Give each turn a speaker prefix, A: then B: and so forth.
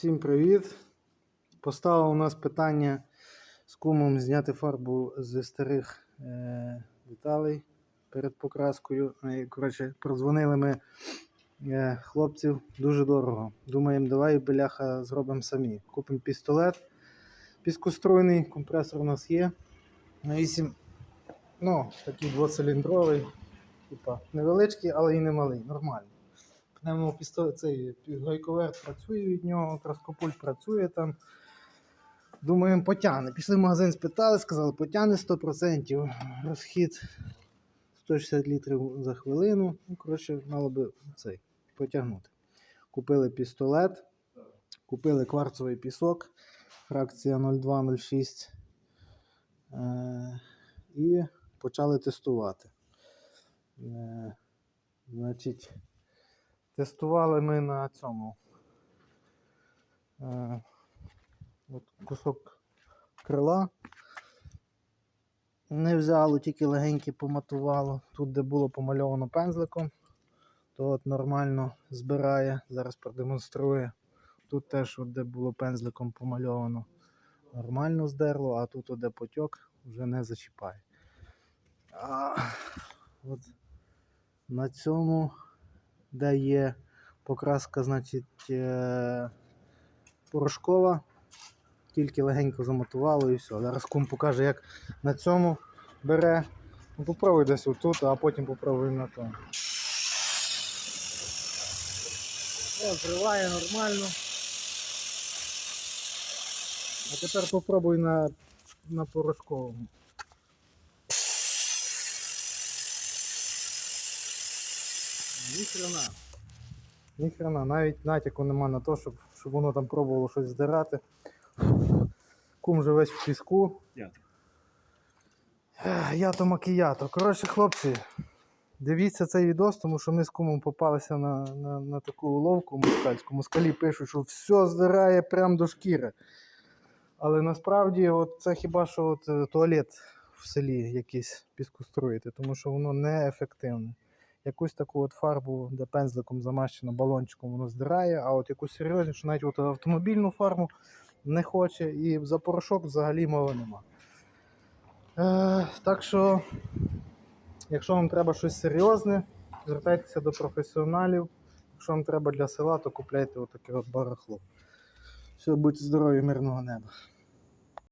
A: Всім привіт! Поставив у нас питання з кумом зняти фарбу зі старих е, деталей перед покраскою. Е, Коротше, прозвонили ми е, хлопців дуже дорого. Думаємо, давай бляха зробимо самі. Купимо пістолет піскоструйний, компресор у нас є. На 8, ну, такий двоциліндровий, типа невеличкий, але і не малий, нормально. Пневмо пістолет, цей гайковерт працює від нього, траскопульт працює там. Думаємо, потягне. Пішли в магазин, спитали, сказали, потягне 100%. Розхід 160 літрів за хвилину. Ну, коротше, мало би цей потягнути. Купили пістолет, купили кварцовий пісок, фракція 0206. Е, і почали тестувати. Е, значить, Тестували ми на цьому. Е, от кусок крила. Не взяло, тільки легеньке поматувало. Тут, де було помальовано пензликом, то от нормально збирає. Зараз продемонструю. Тут теж, от, де було пензликом помальовано, нормально здерло, а тут, от, де потік, вже не зачіпає. А, от на цьому де є покраска, значить, е, порошкова. Тільки легенько замотувало і все. Зараз кум покаже, як на цьому бере. Ну, попробуй десь отут, а потім попробуй на тому. Зриває нормально. А тепер попробуй на, на порошковому. Ніхрена. Ніхрена, навіть натяку нема на те, щоб, щоб воно там пробувало щось здирати. Кум же весь в піску.
B: Ято.
A: Я то макіято. Коротше, хлопці, дивіться цей відос, тому що ми з кумом попалися на, на, на таку уловку москальську. Москалі пишуть, що все здирає прямо до шкіри. Але насправді от це хіба що от, е, туалет в селі якийсь піскоструїти, тому що воно неефективне. Якусь таку от фарбу, де пензликом замащено балончиком, воно здирає, а от якусь серйознішу, навіть от автомобільну фарбу не хоче, і за порошок взагалі мови нема. Е, так що, якщо вам треба щось серйозне, звертайтеся до професіоналів. Якщо вам треба для села, то купляйте отаке от барахло. Все, будьте здорові, мирного неба.